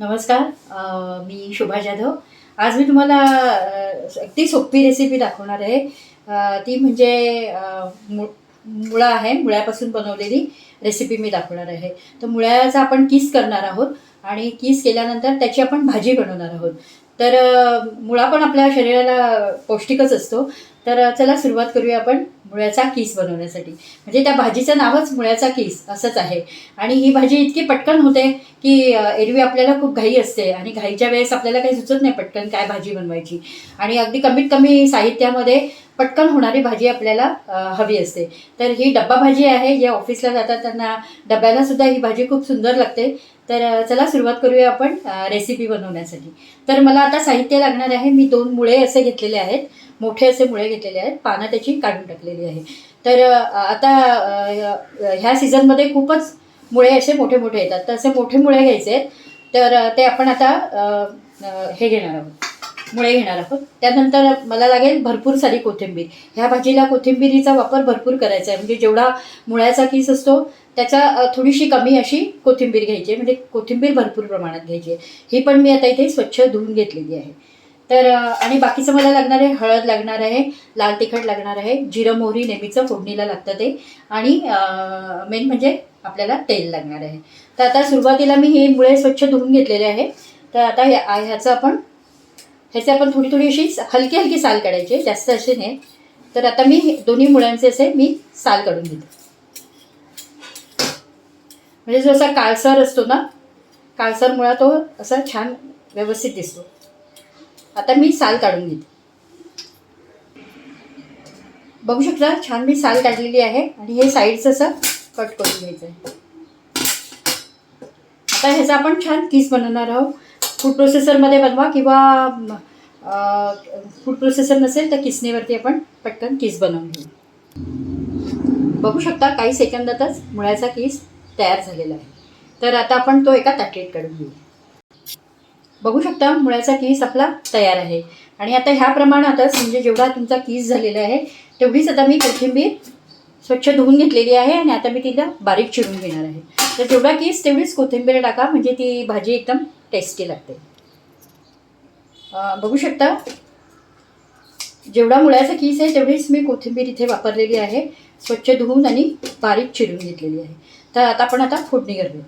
नमस्कार मी शोभा जाधव. आज मी तुम्हाला अगदी सोपी रेसिपी दाखवणार आहे. ती म्हणजे मु मुळा आहे मुळ्यापासून बनवलेली रेसिपी मी दाखवणार आहे. तर मुळ्याचा आपण किस करणार आहोत आणि किस केल्यानंतर त्याची आपण भाजी बनवणार आहोत. तर मुळा पण आपल्या शरीराला पौष्टिकच असतो. तर चला सुरुवात करूया आपण मुळ्याचा किस बनवण्यासाठी. म्हणजे त्या भाजीचं नावच मुळ्याचा किस असंच आहे. आणि ही भाजी इतकी पटकन होते की एरवी आपल्याला खूप घाई असते आणि घाईच्या वेळेस आपल्याला काही सुचत नाही पटकन काय भाजी बनवायची. आणि अगदी कमीत कमी साहित्यामध्ये पटकन होणारी भाजी आपल्याला हवी असते. तर ही डब्बा भाजी आहे जे ऑफिसला जातात त्यांना डब्याला सुद्धा ही भाजी खूप सुंदर लागते. तर चला सुरुवात करूया आपण रेसिपी बनवण्यासाठी. तर मला आता साहित्य लागणार आहे. मी दोन मुळे असे घेतलेले आहेत. मोठे असे मुळे घेतलेले आहेत. पानं त्याची काढून टाकलेली आहे. तर आता ह्या सीझनमध्ये खूपच मुळे असे मोठे मोठे येतात. तर असे मोठे मुळे घ्यायचे आहेत. तर ते आपण आता हे घेणार आहोत. मुळे घेणार आहोत. त्यानंतर मला लागेल भरपूर सारी कोथिंबीर. ह्या भाजीला कोथिंबिरीचा वापर भरपूर करायचा आहे. म्हणजे जेवढा मुळ्याचा किस असतो त्याच्या थोडीशी कमी अशी कोथिंबीर घ्यायची आहे. म्हणजे कोथिंबीर भरपूर प्रमाणात घ्यायची आहे. ही पण मी आता इथे स्वच्छ धुवून घेतलेली आहे. तर आणि बाकीचं मला लागणार आहे हळद लागणार आहे लाल तिखट लागणार आहे जिरं मोहरी नेहमीचं फोडणीला लागतं ते. आणि मेन म्हणजे आपल्याला तेल लागणार आहे. तर आता सुरुवातीला मी हे मुळे स्वच्छ धुवून घेतलेले आहे. तर आता ह्या ह्याचं आपण ह्याचे आपण थोडी थोडी अशी हलकी हलकी साल काढायची जास्त असे नाही. तर आता मी हे दोन्ही मुळ्यांचे असे मी साल काढून घेते. म्हणजे जो असा काळसर असतो ना काळसर मुळा तो असा छान व्यवस्थित दिसतो. आता मी साल काढून घेते. बघू शकता छान मी साल काढलेली आहे आणि हे साईडचं असं कट करून घ्यायचं आहे. आता ह्याचा आपण छान किस बनवणार आहोत. फूड प्रोसेसरमध्ये बनवा किंवा फूड प्रोसेसर नसेल तर किसनेवरती आपण पटकन किस बनवून घेऊ. बघू शकता काही सेकंदातच मुळ्याचा किस तयार झालेला आहे. तर आता आपण तो एका ताटलीत काढून घेऊ. बघू शकता मुळ्याचा कीस आपला तयार आहे. आणि आता ह्या प्रमाणातच म्हणजे जेवढा तुमचा कीस झालेला आहे तेवढीच आता मी कोथिंबीर स्वच्छ धुवून घेतलेली आहे आणि आता मी तिला बारीक चिरून घेणार आहे. तर जेवढा कीस तेवढीच कोथिंबीर टाका म्हणजे ती भाजी एकदम टेस्टी लागते. बघू शकता जेवढा मुळ्याचा कीस आहे तेवढीच मी कोथिंबीर इथे वापरलेली आहे. स्वच्छ धुवून आणि बारीक चिरून घेतलेली आहे. तर आता आपण आता फोडणी करूया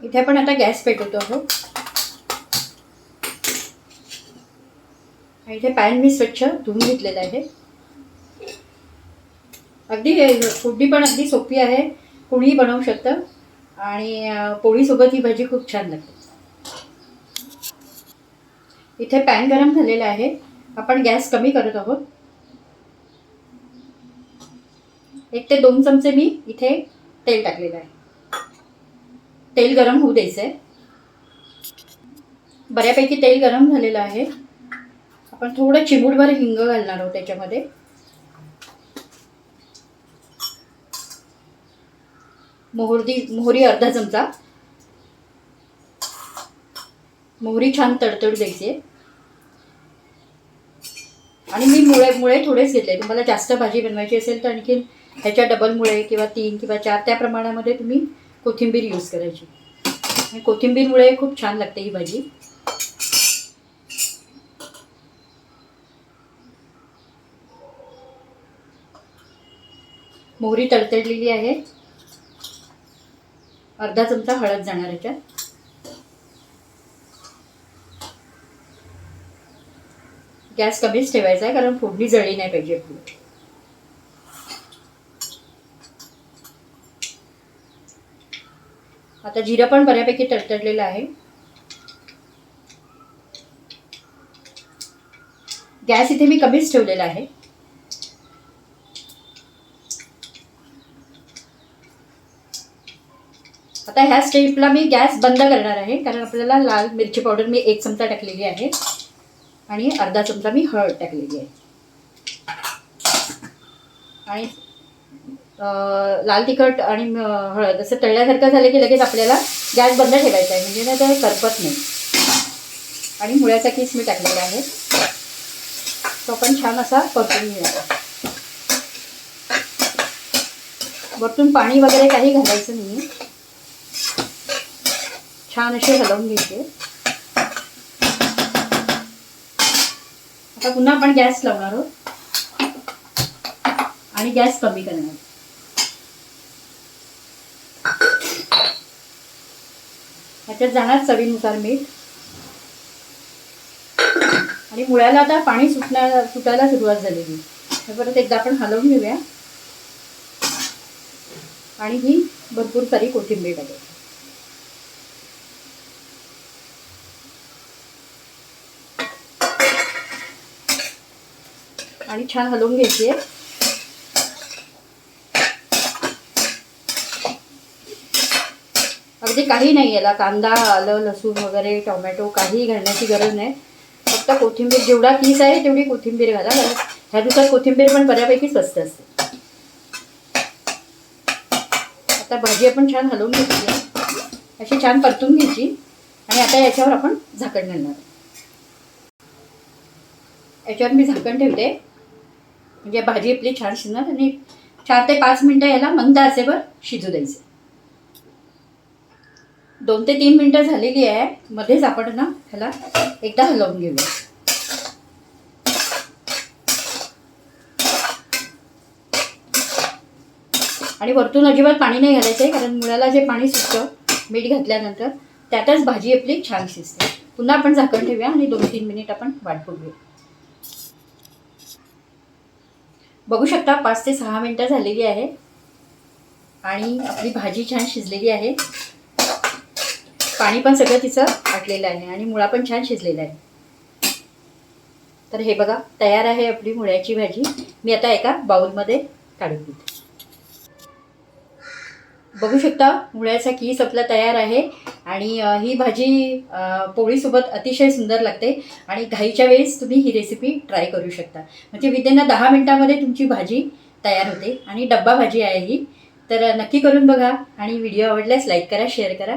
इथे आपण आता गॅस पेटवतो आहोत आणि इथे पॅन मी स्वच्छ धुवून घेतलेला आहे. अगदी फोडणी पण अगदी सोपी आहे. कोणीही बनवू शकतं. आणि पोळीसोबत ही भाजी खूप छान लागते. इथे पॅन गरम झालेला आहे. आपण गॅस कमी करत आहोत. एक ते दोन चमचे मी इथे तेल टाकलेलं आहे. तेल गरम होऊ द्यायचं आहे बऱ्यापैकी तेल गरम झालेलं आहे. आपण थोडं चिमूटभर हिंग घालणार आहोत त्याच्यामध्ये. मोहरी मोहरी अर्धा चमचा. मोहरी छान तडतड द्यायची. आणि मी मुळे मुळे थोडेच घेतले. तुम्हाला जास्त भाजी बनवायची असेल तर आणखीन ह्याच्या डबल मुळे किंवा तीन किंवा चार त्या प्रमाणामध्ये तुम्ही कोथिंबीर यूज करायची. कोथिंबीरमुळे खूप छान लागते ही भाजी. मोहरी तडतडलेली आहे. अर्धा चमचा हळद जाणार याच्यात. गॅस कमीच ठेवायचा आहे कारण फोडणी जळली नाही पाहिजे आता जिरं पण बऱ्यापैकी तडतडलेलं आहे. गॅस इथे मी कमीच ठेवलेला आहे. आता ह्या स्टेपला मी गॅस बंद करणार आहे कारण आपल्याला लाल मिरची पावडर मी एक चमचा टाकलेली आहे आणि अर्धा चमचा मी हळद टाकलेली आहे. आणि लाल तिखट आणि हळद असं तळल्यासारखं झालं की लगेच आपल्याला गॅस बंद ठेवायचा आहे. म्हणजे ना ते करपत नाही. आणि मुळ्याचा किस मी टाकलेला आहे. तो पण छान असा परतून घेणार वरतून पाणी वगैरे काही घालायचं नाही छान असे हलवून घ्यायचे. आता पुन्हा आपण गॅस लावणार आहोत. आणि गॅस कमी करणार ह्याच्यात जाणार चवीनुसार मीठ. आणि मुळ्याला आता पाणी सुटण्या सुटायला सुरुवात झालेली हे परत एकदा आपण हलवून घेऊया. आणि ही भरपूर सारी कोथिंबीर टाकायची आणि छान हलवून घ्यायची आहे. अगदी काही नाही याला. कांदा आलं लसूण वगैरे टोमॅटो काही घालण्याची गरज नाही. फक्त कोथिंबीर जेवढा किस आहे तेवढी कोथिंबीर घाला. कारण ह्या दिवसात कोथिंबीर पण बऱ्यापैकी स्वस्त असते. आता भाजी आपण छान हलवून घेतली. अशी छान परतून घ्यायची. आणि आता याच्यावर आपण झाकण घालणार याच्यावर मी झाकण ठेवते. म्हणजे भाजी आपली छान शिजणार आणि चार ते पाच मिनटं याला मंद असेवर शिजू द्यायचं. दोन ते तीन मिनटं झालेली आहे. मध्येच आपण ना ह्याला एकदा हलवून घेऊया. आणि वरतून अजिबात पाणी नाही घालायचं आहे कारण मुळाला जे पाणी सुटतं मीठ घातल्यानंतर त्यातच भाजी आपली छान शिजते. पुन्हा आपण झाकण ठेवूया आणि दोन तीन मिनिट आपण वाट बघूया. बघू शकता पाच ते सहा मिनटं झालेली आहे. आणि आपली भाजी छान शिजलेली आहे. पाणी पण सगळं तिचं आटलेलं आहे आणि मुळा पण छान शिजलेला आहे. तर हे बघा तयार आहे आपली मुळ्याची भाजी. मी आता एका बाउलमध्ये काढून घेते. बघू शकता मुळ्याचा कीस आपला तयार आहे आणि ही भाजी पोळीसोबत अतिशय सुंदर लागते आणि घाईच्या वेळेस तुम्ही ही रेसिपी ट्राय करू शकता. म्हणजे विदिन दहा मिनटामध्ये तुमची भाजी तयार होते आणि डब्बा भाजी आहे ही. तर नक्की करून बघा आणि व्हिडिओ आवडल्यास लाईक करा शेअर करा.